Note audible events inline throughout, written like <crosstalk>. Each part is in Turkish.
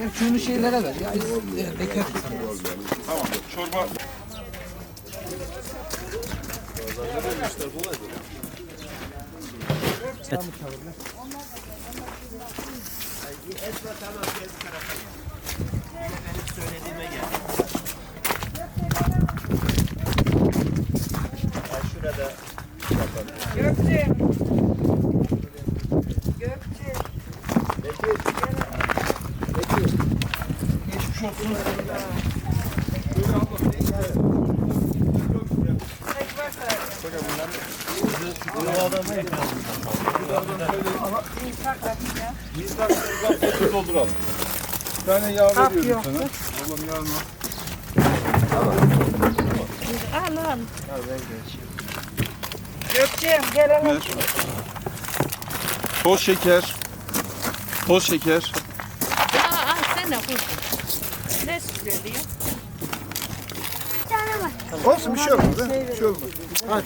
Ya şunu şeylere ver ya. e, Bekar. Tamam. Çorba. Gökçe. Gökçe. Ekmek ver. dolduralım. Bir tane yağ Kap veriyorum yok. sana. Oğlum yağını al. Al al. Gökçe gel al. Ver. Toz şeker. Toz şeker. Veriyor? Olsun bir şey olmaz. ha, Bir şey olmaz. Hadi.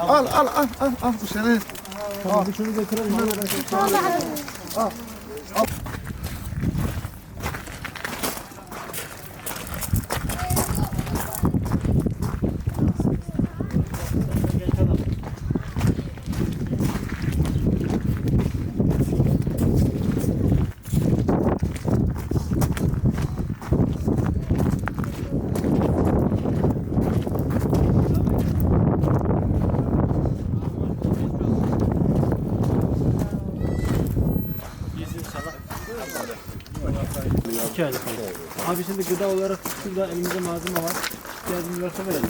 Al al al al al bu sene. Tamam şunu getirelim. İki şimdi gıda olarak şurada elimizde malzeme var. İhtiyacımız varsa verelim.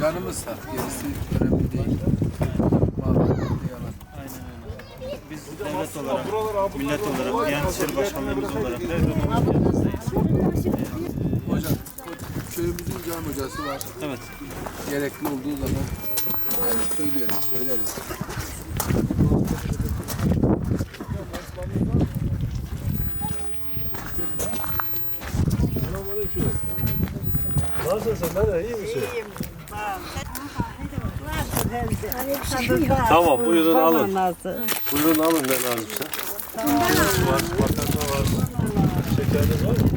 Canımız sağ. Gerisi önemli değil. Aynen öyle. Biz devlet olarak, millet olarak, yani İçişleri Başkanlığımız olarak yanınızdayız. Hocam köyümüzün can hocası var. Evet. Gerekli olduğu zaman yani söyleriz, söyleriz. Tamam buyurun alın. Buyurun alın ne lazımsa. Var, makarna var. Şekeriniz var mı?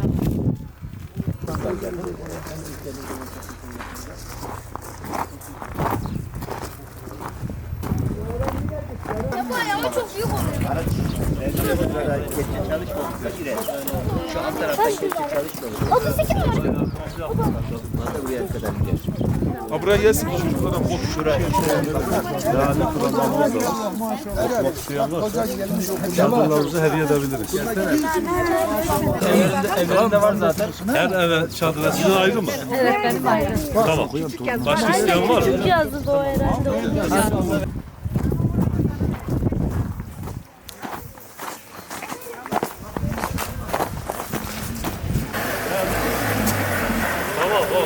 Bayağı çok büyük oluyor. O da sekiz mi? Ha buraya gelsin çocuklara boş. Şuraya. Çadırlarımızı hediye edebiliriz. Evlerinde var zaten. Her eve çadıra sizin ayrı mı? Evet benim ayrı. Tamam. Başka isteyen var mı? Çünkü yazdı o herhalde. Tamam o.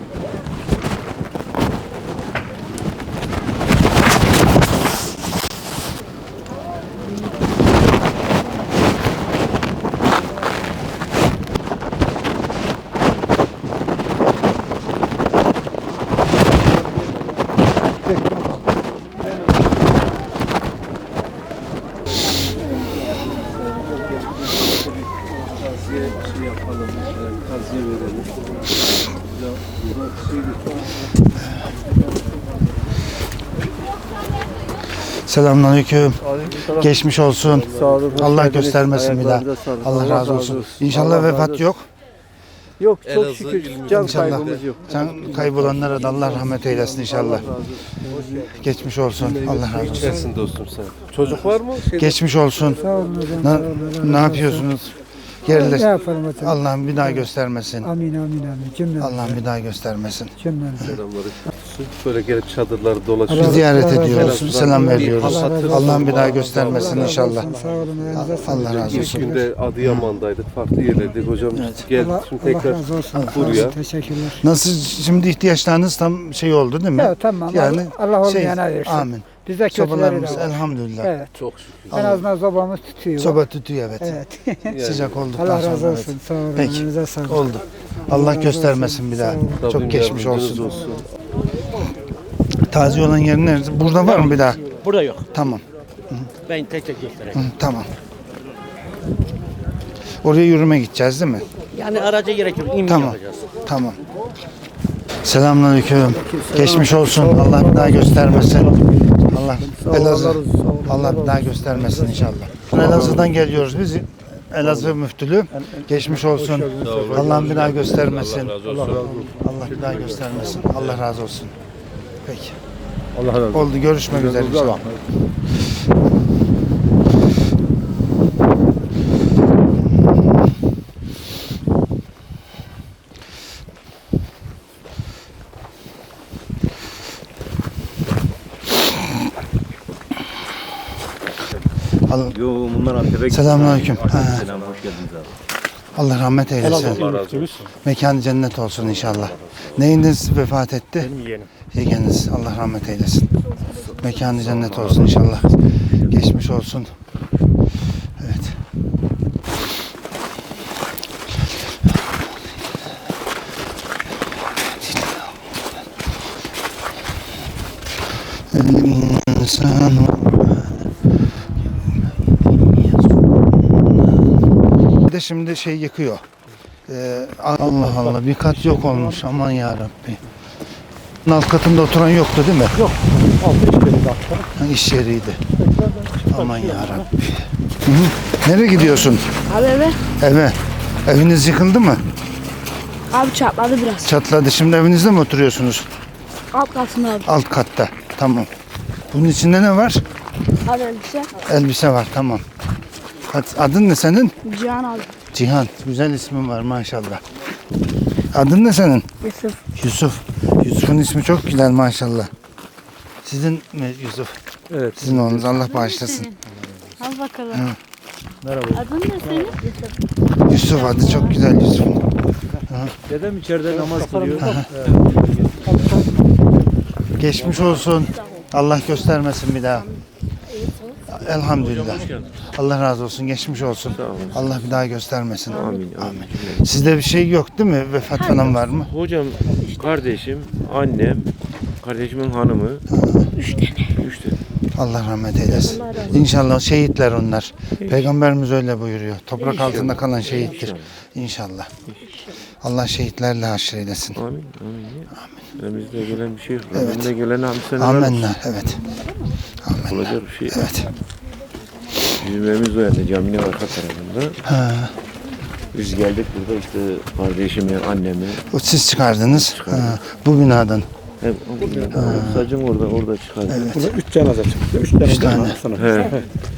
Selamünaleyküm. Geçmiş olsun. Allah göstermesin bir daha. Allah razı olsun. İnşallah vefat yok. Yok çok şükür ilmimiz can İnşallah. kaybımız yok. Sen kaybolanlara da Allah rahmet eylesin inşallah. Geçmiş olsun. Allah razı olsun. İçersin dostum sen. Çocuk var mı? Şey, Geçmiş olsun. Ne, ne yapıyorsunuz? Ne yapalım hocam? Allah'ım bir daha göstermesin. Amin amin amin. Cümle. Allah'ım bir daha göstermesin. Cümle. Selamları. Böyle gelip çadırları Bir dolaşıyor. ziyaret ediyoruz. Selam veriyoruz. Allah'ım bir daha göstermesin Allah razı inşallah. olsun, Sağ olun. Allah razı İlk olsun. günde Adıyaman'daydık. Farklı yerlerdeydik. Hocam Evet. geldik. Allah, Şimdi Allah tekrar razı olsun. buraya. Teşekkürler. Nasıl şimdi ihtiyaçlarınız tam şey oldu değil mi? Evet tamam. Yani Allah, Allah şey, olmayana versin. amin. Bize kötüleri de Sobalarımız var. elhamdülillah. Evet. çok şükür. En azından sobamız tutuyor. Soba tutuyor evet. Evet. <laughs> Sıcak olduktan Allah sonra. razı evet. olsun. Sağ olun. Peki. Elinize sağlık. Oldu. Allah göstermesin bir daha. Rabbim Çok geçmiş yardımcınız olsun. Taze olan yer nerede? Burada var mı bir daha? Burada yok. Tamam. Ben tek tek göstereyim. Hı, tamam. Oraya yürüme gideceğiz değil mi? Yani araca gerek yok. İmza Tamam. yapacağız. Tamam. Selamünaleyküm. Geçmiş olsun. Allah bir daha göstermesin. Allah Elazığ. Allah bir daha göstermesin inşallah. Elazığ'dan geliyoruz biz. Elazığ müftülü. Geçmiş olsun. Allah bir daha göstermesin. Allah bir daha göstermesin. Allah razı olsun. Peki. Allah razı olsun. Oldu. Görüşmek üzere inşallah. Allah, Yo bunlar Antep'e Selamünaleyküm. Ha, Selam hoş geldiniz abi. Allah rahmet eylesin. Allah razı olsun. Mekanı cennet olsun inşallah. Neyiniz vefat etti? Benim yeğenim. Yeğeniniz. Allah rahmet eylesin. Mekanı cennet olsun inşallah. Geçmiş olsun. Evet. İnsan Bir de şimdi şey yıkıyor. Ee, Allah Allah bir kat yok olmuş aman ya Rabbi. Alt katında oturan yoktu değil mi? Yok. Ha, iş yeriydi. Aman ya Rabbi. Hı hı. Nereye gidiyorsun? Abi eve. Eve. Eviniz yıkıldı mı? Abi çatladı biraz. Çatladı. Şimdi evinizde mi oturuyorsunuz? Alt katında abi. Alt katta. Tamam. Bunun içinde ne var? Abi elbise. Elbise var. Tamam. Adın ne senin? Cihan abi. Cihan. Güzel ismin var maşallah. Adın ne senin? Yusuf. Yusuf. Yusuf'un ismi çok güzel maşallah. Sizin mi Yusuf? Evet. Sizin oğlunuz Allah bağışlasın. Al bakalım. Merhaba. Adın ne senin? Yusuf adı çok güzel Yusuf'un. Dedem içeride namaz kılıyor. Geçmiş olsun. Allah göstermesin bir daha. Elhamdülillah. Allah razı olsun. Geçmiş olsun. Allah bir daha göstermesin. Amin, amin. Sizde bir şey yok değil mi? Vefat falan var mı? Hocam, kardeşim, annem, kardeşimin hanımı. Üç tane. Üç tane. Allah rahmet eylesin. İnşallah şehitler onlar. Peygamberimiz öyle buyuruyor. Toprak altında kalan şehittir. İnşallah. Allah şehitlerle haşr eylesin. Amin, amin. amin. Önümüzde gelen bir şey yok. Önümüzde gelen hamseneler Amenna. Evet. olacak bir şey. Evet. Bizim evimiz o yerde, caminin arka tarafında. Ha, Biz geldik burada işte kardeşimi, annemi. o siz çıkardınız. Ha, bu binadan. Hep sacın orada, orada çıkardık. Burada üç cenaze çıktı. Üç tane. Üç tane. Sana. He.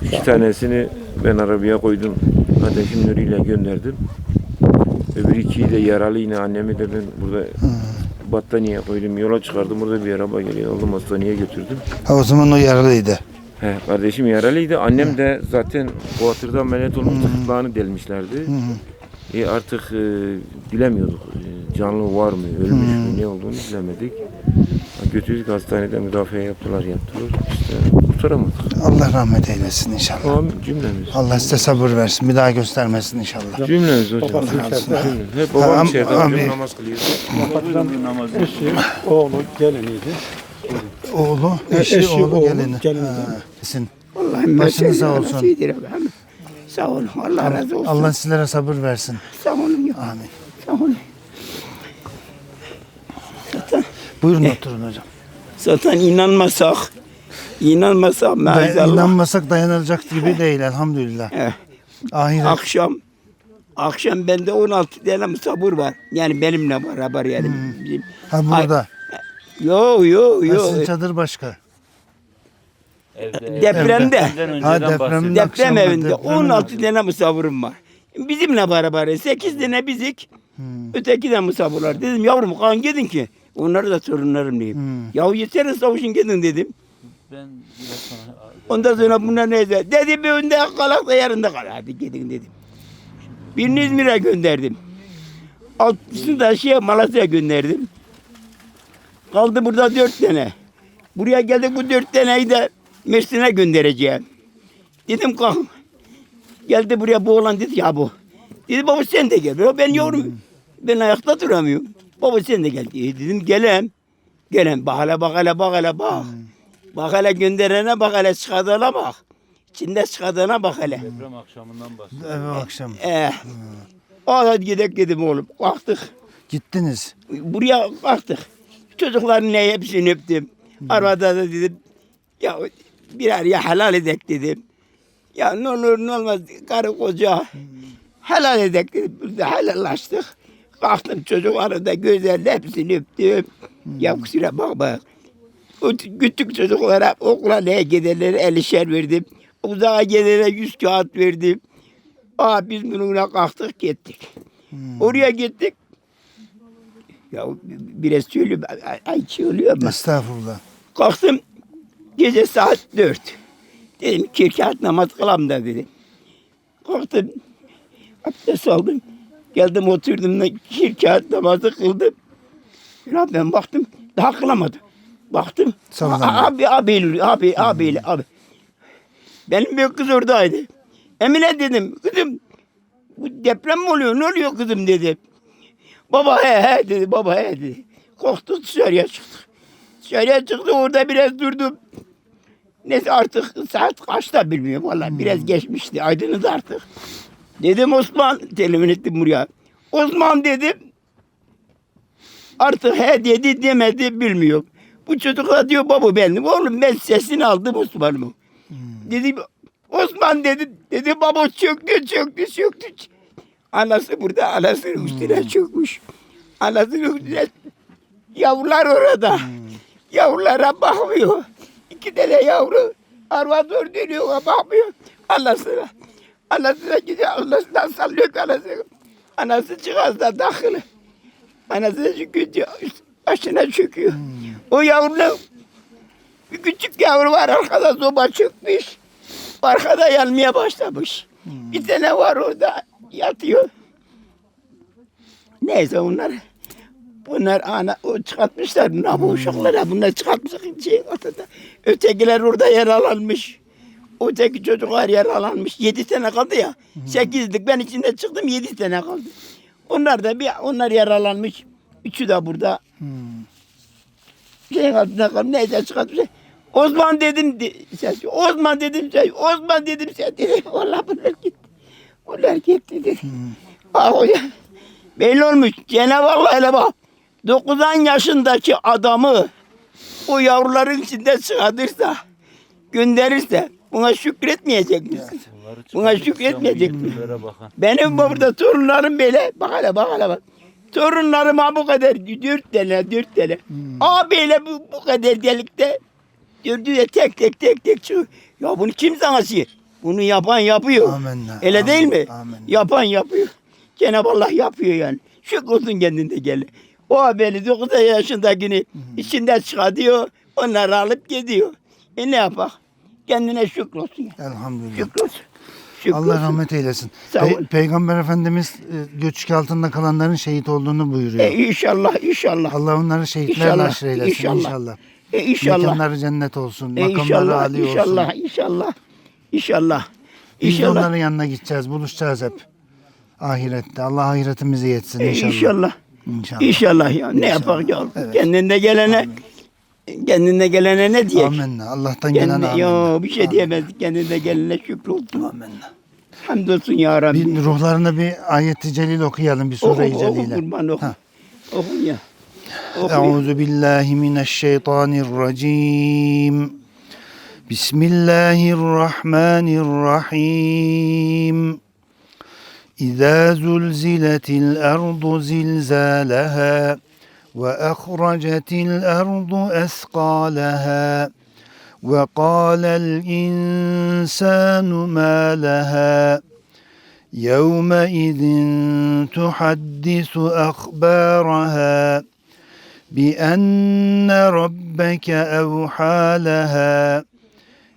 İki tanesini ben arabaya koydum. Kardeşim Nuri'yle gönderdim. Öbür ikiyi de yaralı yine annemi de ben burada battaniye koydum. Yola çıkardım. Burada bir araba geliyor. Aldım hastaneye götürdüm. Ha, o zaman o yaralıydı. He, kardeşim yaralıydı. Annem de zaten Kuatır'da ameliyat olmuştu. Gırtlağını delmişlerdi. E artık e, bilemiyorduk. E, canlı var mı, ölmüş mü, ne olduğunu bilemedik. Ha, Götürdük hastanede müdafaa yaptılar, yaptılar. İşte kurtaramadık. Allah rahmet eylesin inşallah. Amin cümlemiz. Allah size sabır versin. Bir daha göstermesin inşallah. Cümlemiz hocam. Cümlemiz. içeride. Hep babam Am- içeride am- hocam namaz kılıyor. Eşi, oğlu, geliniydi. Oğlu, E, eşi, eşi, oğlu, oğlu, gelini. gelini. Ha. Vallahi Başınız sağ olsun. Sağ olun. Allah razı olsun. Allah sizlere sabır versin. Sağ olun. ya. Amin. Sağ olun. Buyurun oturun hocam. Zaten inanmasak, inanmasak maazallah inanmasak dayanılacak gibi değil elhamdülillah. Eh. Ahiret. akşam akşam bende 16 tane misafir var. Yani benimle beraber yani. Bizim. Ha burada. Yo yo Ha, yo. sizin çadır başka. Depremde. Ha depremin Deprem akşamı evinde deprem- 16 tane misafirim var. Bizimle beraber. Sekiz tane bizik. Öteki de musabırlar. Dedim yavrum kan gidin ki. Onları da torunlarım diyeyim. Yahu yeter savuşun gidin dedim. Ben biraz sonra Ondan sonra bunlar neyse. Dedi bir önde kalak da yarında kal. Hadi gidin dedim. Birini İzmir'e gönderdim. Altısını da şeye Malatya'ya gönderdim. Kaldı burada dört tane. Buraya geldik bu dört taneyi de Mersin'e göndereceğim. Dedim kalk. Geldi buraya bu oğlan dedi ya bu. Dedi baba sen de gel. Ya Ben yavrum. Ben ayakta duramıyorum. Baba sen de gel. E dedim gelem. Gelem. Bak hele bak hele bak hele bak. Bak hele gönderene bak hele çıkardığına bak. İçinde çıkardığına bak hele. deprem akşamından bahsediyorum. Evet akşam. Eh. Hadi gidelim dedim oğlum. Kalktık. Gittiniz. Buraya kalktık. Çocukların ne hepsini öptüm. Arabada da dedim. Ya birer ya helal edek dedim. Ya ne olur ne olmaz karı koca helal edek dedim. Biz de helallaştık. Kalktım çocukları da güzel hepsini öptüm. Ya kusura bakma. Küçük çocuklara okula neye giderler elişer verdim. Uzağa gidene yüz kağıt verdim. Aa biz bununla kalktık gittik. Oraya gittik. Ya biraz söylüyorum. Ay, söylüyor ama. Estağfurullah. Kalktım gece saat dört. Dedim kirkat namaz kılam da dedim. Kalktım abdest aldım. Geldim oturdum da kirkat namazı kıldım. Ya ben baktım daha kılamadım. Baktım abi abi abi abi abi. Benim bir kız oradaydı. Emine dedim kızım bu deprem mi oluyor ne oluyor kızım dedi. Baba he he dedi baba he dedi. Korktu dışarıya çıktık. Dışarıya çıktı orada biraz durdum. Neyse artık saat kaçta bilmiyorum vallahi biraz geçmişti aydınlıdı artık. Dedim Osman telefon ettim buraya. Osman dedim. Artık he dedi demedi bilmiyorum. Bu çocuk diyor baba benim. Oğlum ben sesini aldım Osman'ımı. Dedim Osman dedim. Dedi baba çöktü çöktü çöktü. Anası burada anasının üstüne çökmüş. Anasının üstüne yavrular orada. Yavrulara bakmıyor. İki tane yavru arva zor dönüyor bakmıyor. Anasına. Anasına gidiyor. Anasından sallıyor anası. Anası çıkarsa takılı. Anası çıkıyor. Başına çöküyor. O yavru bir küçük yavru var arkada soba çıkmış. Arkada yanmaya başlamış. Bir tane var orada yatıyor. Neyse onlar bunlar ana o çıkartmışlar bunlar bu uşaklara bunlar çıkartmışlar şey ortada. Ötekiler orada yaralanmış. Öteki çocuklar yaralanmış. Yedi tane kaldı ya. Sekizdik ben içinde çıktım yedi tane kaldı. Onlar da bir onlar yaralanmış. Üçü de burada. Şeyin altında kalmış. Neyse çıkartmışlar. Osman dedim de- ses. Osman dedim ses. Osman dedim ses. Dedi. Vallahi bunlar gitti. Bunlar gitti dedi. Bak o ya. Belli olmuş. Cenab-ı Allah hele bak. 9'an yaşındaki adamı o yavruların içinde çıkartırsa, gönderirse buna şükretmeyecek misin? Buna şükretmeyecek misin? Benim burada torunlarım böyle. Bak hele bak hele bak. Torunlarım ha bu kadar. Dört tane, dört tane. Abiyle bu, bu kadar delikte. Dördü de tek tek tek tek çıkıyor. Ya bunu kim sana siyer? Bunu yapan yapıyor. Amenna. Öyle Amin, değil mi? amin. Yapan yapıyor. Cenab-ı Allah yapıyor yani. Şükrolsun kendinde gel. O haberi 9 yaşındakini içinden çıkartıyor. Onları alıp gidiyor. E ne yapak? Kendine. Yani. Elhamdülillah. Şükrolsun. Şükrolsun. Allah rahmet eylesin. Pe-. Peygamber Efendimiz e, göçük altında kalanların şehit olduğunu buyuruyor. E inşallah inşallah. Allah onları şehitlerle İnşallah, haşr eylesin inşallah. inşallah. E inşallah. Mekanları cennet olsun. E makamları inşallah. âli olsun. İnşallah. İnşallah. İnşallah. Biz İnşallah. onların yanına gideceğiz, buluşacağız hep. Ahirette. Allah ahiretimizi yetsin e, inşallah. İnşallah. İnşallah. İnşallah ya. Ne yapak ya? Kendinde gelene kendinde gelene ne diyecek? Amenna. Allah'tan gelen Kendine, amin. yo, bir şey diyemez. Kendinde gelene şükür oldu. Amenna. Hamdolsun ya Rabbi. Bir ruhlarına bir ayeti celil okuyalım bir sure-i oku celile. kurban oku. Ha. Oku ya. Oku ya. Euzu billahi mineşşeytanirracim. بسم الله الرحمن الرحيم. إذا زلزلت الأرض زلزالها وأخرجت الأرض أثقالها وقال الإنسان ما لها يومئذ تحدث أخبارها بأن ربك أوحى لها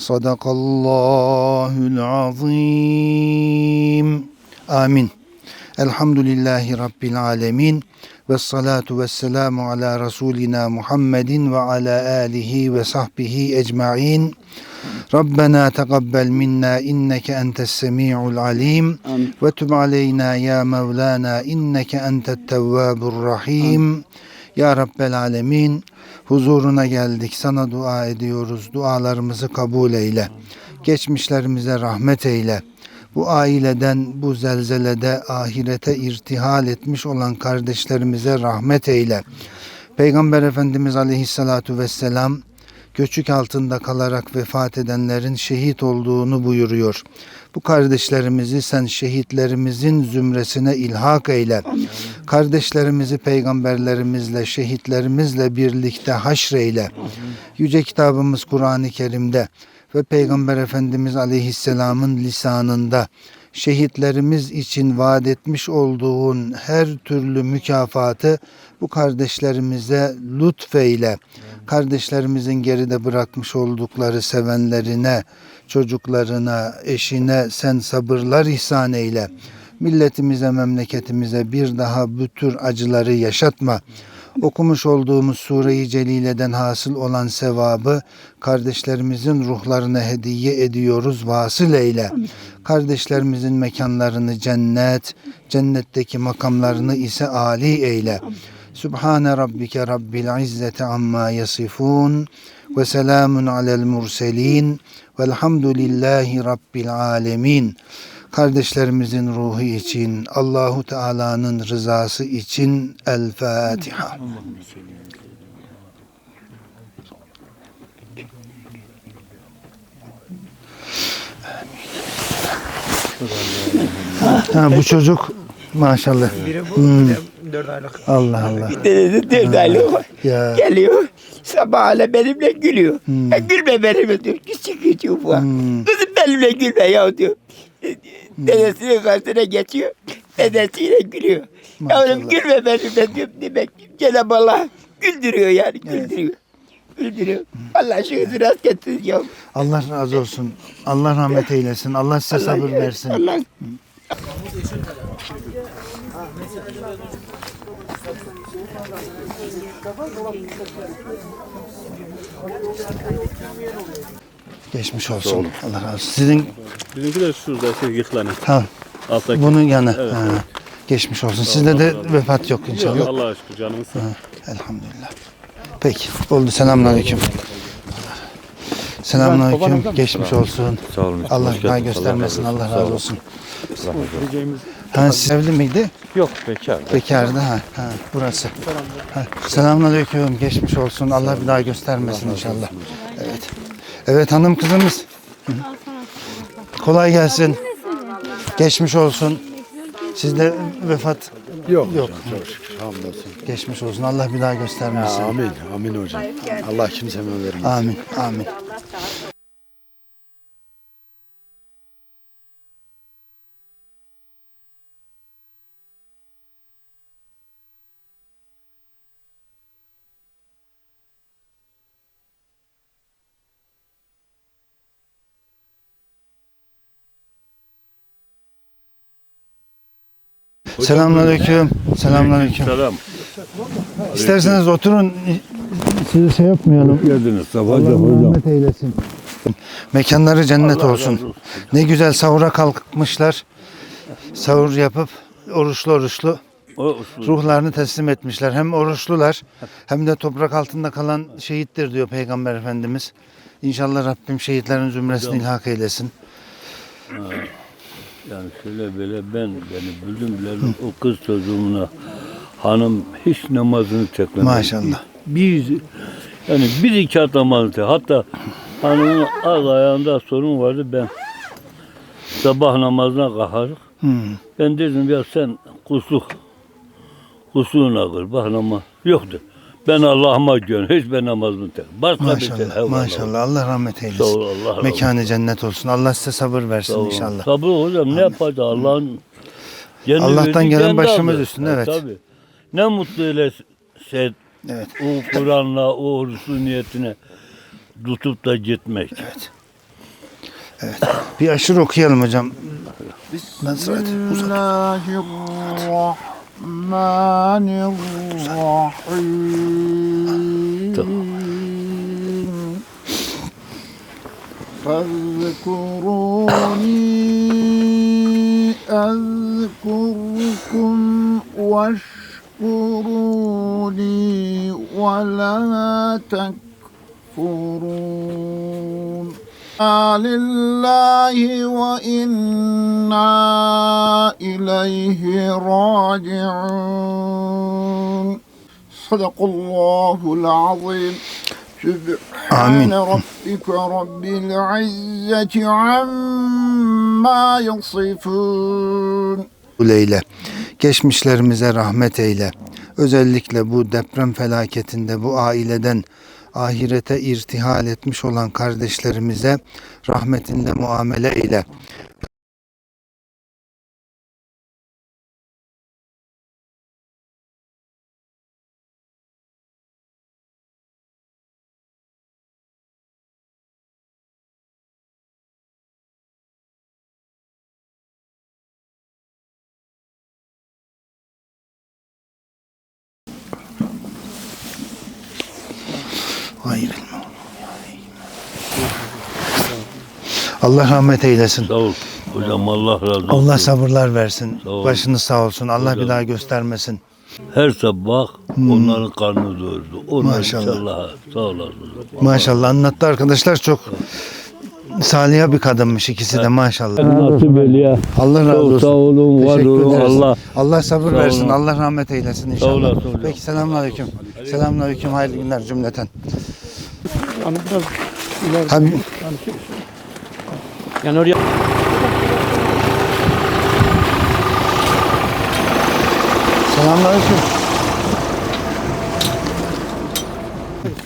صدق الله العظيم آمين الحمد لله رب العالمين والصلاة والسلام على رسولنا محمد وعلى آله وصحبه أجمعين ربنا تقبل منا إنك أنت السميع العليم وتب علينا يا مولانا إنك أنت التواب الرحيم Ya Rabbel Alemin. Huzuruna geldik. Sana dua ediyoruz. Dualarımızı kabul eyle. Geçmişlerimize rahmet eyle. Bu aileden bu zelzelede ahirete irtihal etmiş olan kardeşlerimize rahmet eyle. Peygamber Efendimiz Aleyhisselatu Vesselam göçük altında kalarak vefat edenlerin şehit olduğunu buyuruyor. Bu kardeşlerimizi sen şehitlerimizin zümresine ilhak eyle. Kardeşlerimizi peygamberlerimizle, şehitlerimizle birlikte haşreyle. Yüce kitabımız Kur'an-ı Kerim'de ve Peygamber Efendimiz Aleyhisselam'ın lisanında şehitlerimiz için vaat etmiş olduğun her türlü mükafatı bu kardeşlerimize lütfeyle. Kardeşlerimizin geride bırakmış oldukları sevenlerine, çocuklarına, eşine sen sabırlar ihsan eyle. Milletimize, memleketimize bir daha bu tür acıları yaşatma. Okumuş olduğumuz Sure-i Celile'den hasıl olan sevabı kardeşlerimizin ruhlarına hediye ediyoruz. Vasıl eyle. Kardeşlerimizin mekanlarını cennet, cennetteki makamlarını ise âli eyle. Sübhane rabbike rabbil izzeti amma yasifun ve selamun alel murselin velhamdülillahi rabbil alemin. Kardeşlerimizin ruhu için, Allahu Teala'nın rızası için El Fatiha. Ha, bu çocuk maşallah. Hmm. Allah Allah. Dedesi dört aylık. Ya. Geliyor. Sabahla benimle gülüyor. Ya gülme benimle diyor. Küçük küçük bu. Hmm. Kızım benimle gülme ya diyor. Dedesinin karşısına geçiyor. Dedesiyle gülüyor. Yavrum gülme benimle diyor. Demek ki Cenab-ı Allah güldürüyor yani. Güldürüyor. Güldürüyor. Allah şükür rast getirsin ya. Allah razı olsun. Allah rahmet eylesin. Allah size sabır versin. Allah Geçmiş olsun. Allah razı olsun. Sizin Bizimki de şurada şey yıklanır. ha, Alttaki. bunun yanı. Evet, Ha, evet. Geçmiş olsun. Sizde de vefat yok inşallah. Yok, Allah'a şükür canımız sağ. Ha, elhamdülillah. Peki. Oldu. Selamünaleyküm. Selamünaleyküm. Geçmiş olsun. Sağ olun. Allah Hoş daha geldiniz. göstermesin. Allah razı olsun. Sağ olun. Ha, siz evli miydi? Yok bekar. Bekardı ha. ha burası. Ha. Selamünaleyküm. Geçmiş olsun. Allah bir daha göstermesin inşallah. Evet. Evet hanım kızımız. Kolay gelsin. Geçmiş olsun. Sizde vefat Yok. Yok. Çok şükür. Hamdolsun. geçmiş olsun. Allah bir daha göstermesin. Amin. Amin hocam. Allah kimseme vermesin. Amin. Amin. Selamünaleyküm. Selamünaleyküm. Selam. İsterseniz oturun. Sizi şey yapmayalım. Geldiniz. Sabah Allah rahmet eylesin. Mekanları cennet olsun. Ne güzel sahura kalkmışlar. Sahur yapıp oruçlu oruçlu ruhlarını teslim etmişler. Hem oruçlular hem de toprak altında kalan şehittir diyor Peygamber Efendimiz. İnşallah Rabbim şehitlerin zümresini ilhak eylesin. Yani şöyle böyle ben beni bildim bileli o kız çocuğumla Hanım hiç namazını teklemedi. Maşallah. Bir, yani bir iki at namazını tek. Hatta hanımın az ayağında sorun vardı ben. Sabah namazına kalkarız. Hmm. Ben dedim ya sen kusluk kusluğuna kır. Bak namaz yoktu. Ben Allah'ıma güven. Hiç ben namazımı tek. Başka bir şey. Maşallah. Maşallah. Allah rahmet Sağ ol, eylesin. Allah. Mekanı cennet olsun. Allah size sabır Sağ versin olun. inşallah. Sabır hocam ne yapacağız Allah'ın kendi Allah'tan gelen başımız aldı. üstünde, evet. Tabii. Ne mutlu öyle şey, Evet. o Kur'an'la, o oruçlu niyetine tutup da gitmek. Bir aşırı okuyalım hocam. Nasıl? Uzat. فاذكروني أذكركم واشكروا لي ولا تكفرون lillahi ve inna ileyhi raciun. Sadakallahul azim. Amin. Rabbike Rabbil izzeti amma yasifun. Leyle. Geçmişlerimize rahmet eyle. Özellikle bu deprem felaketinde bu aileden ahirete irtihal etmiş olan kardeşlerimize rahmetinde muamele eyle. Allah rahmet eylesin. Sağ ol. Hocam Allah razı olsun. Allah sabırlar versin. Sağ ol. Başınız sağ olsun. Allah bir Hocam. daha göstermesin. Her sabah onların karnı doyurdu. Onlar Maşallah. inşallah sağ olasın. Maşallah anlattı arkadaşlar çok saliha bir kadınmış ikisi de maşallah. Nasip ya. Allah razı olsun. Sağ olun, var Teşekkür olun. ederiz. Allah Allah sabır versin. olun. Allah rahmet eylesin Sağ inşallah. olasın hocam. Peki selamünaleyküm. Selamünaleyküm. Hayırlı günler cümleten. Yani biraz ileride. Abi, Yani oraya selamünaleyküm.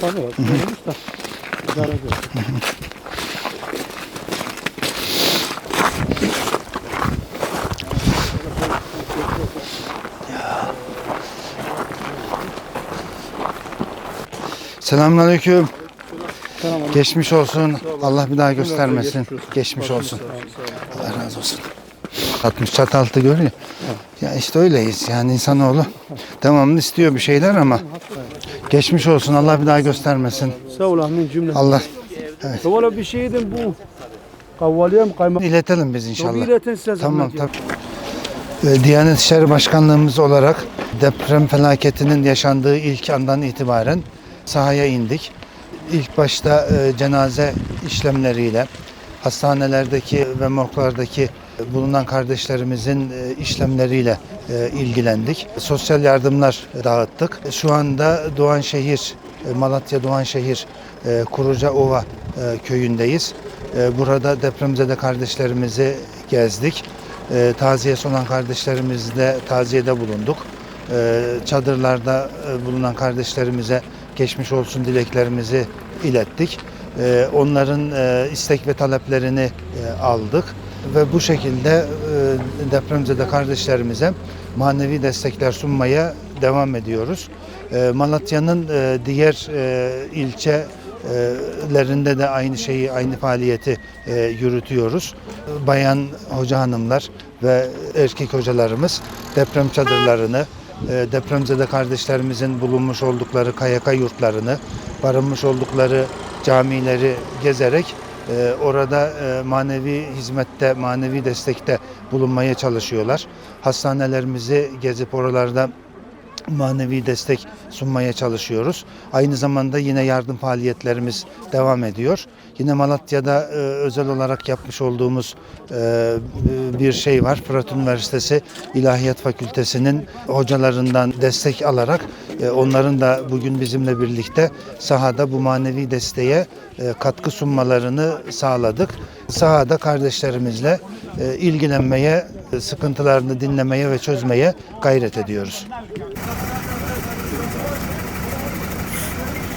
Tabii, de idare ediyor. Selamünaleyküm. Geçmiş olsun. Allah bir daha göstermesin. Geçmiş olsun. Allah razı olsun. 60 çataltı görüyor. Ya işte öyleyiz yani insanoğlu. Devamlı istiyor bir şeyler ama geçmiş olsun. Allah bir daha göstermesin. Sağ ol amin cümle. Allah Valla bir şeydim bu. Kavvaliyem kaymak. iletelim biz inşallah. Tamam tabii. Ee, Diyanet İşleri Başkanlığımız olarak deprem felaketinin yaşandığı ilk andan itibaren sahaya indik. İlk başta e, cenaze işlemleriyle hastanelerdeki ve morglardaki bulunan kardeşlerimizin e, işlemleriyle e, ilgilendik. Sosyal yardımlar dağıttık. Şu anda Doğanşehir, Malatya Doğanşehir Kurucaova köyündeyiz. Burada depremzede kardeşlerimizi gezdik. E, taziyesi olan kardeşlerimizle taziyede bulunduk. Çadırlarda bulunan kardeşlerimize geçmiş olsun dileklerimizi ilettik. E, onların e, istek ve taleplerini e, aldık ve bu şekilde e, depremzede kardeşlerimize manevi destekler sunmaya devam ediyoruz. E, Malatya'nın e, diğer e, ilçe lerinde de aynı şeyi, aynı faaliyeti yürütüyoruz. Bayan hoca hanımlar ve erkek hocalarımız deprem çadırlarını, e, depremzede kardeşlerimizin bulunmuş oldukları KYK yurtlarını, barınmış oldukları camileri gezerek e, orada e, manevi hizmette, manevi destekte bulunmaya çalışıyorlar. Hastanelerimizi gezip oralarda manevi destek sunmaya çalışıyoruz. Aynı zamanda yine yardım faaliyetlerimiz devam ediyor. Yine Malatya'da e, özel olarak yapmış olduğumuz e, bir şey var. Fırat Üniversitesi İlahiyat Fakültesi'nin hocalarından destek alarak e, onların da bugün bizimle birlikte sahada bu manevi desteğe e, katkı sunmalarını sağladık. Sahada kardeşlerimizle e, ilgilenmeye, e, sıkıntılarını dinlemeye ve çözmeye gayret ediyoruz.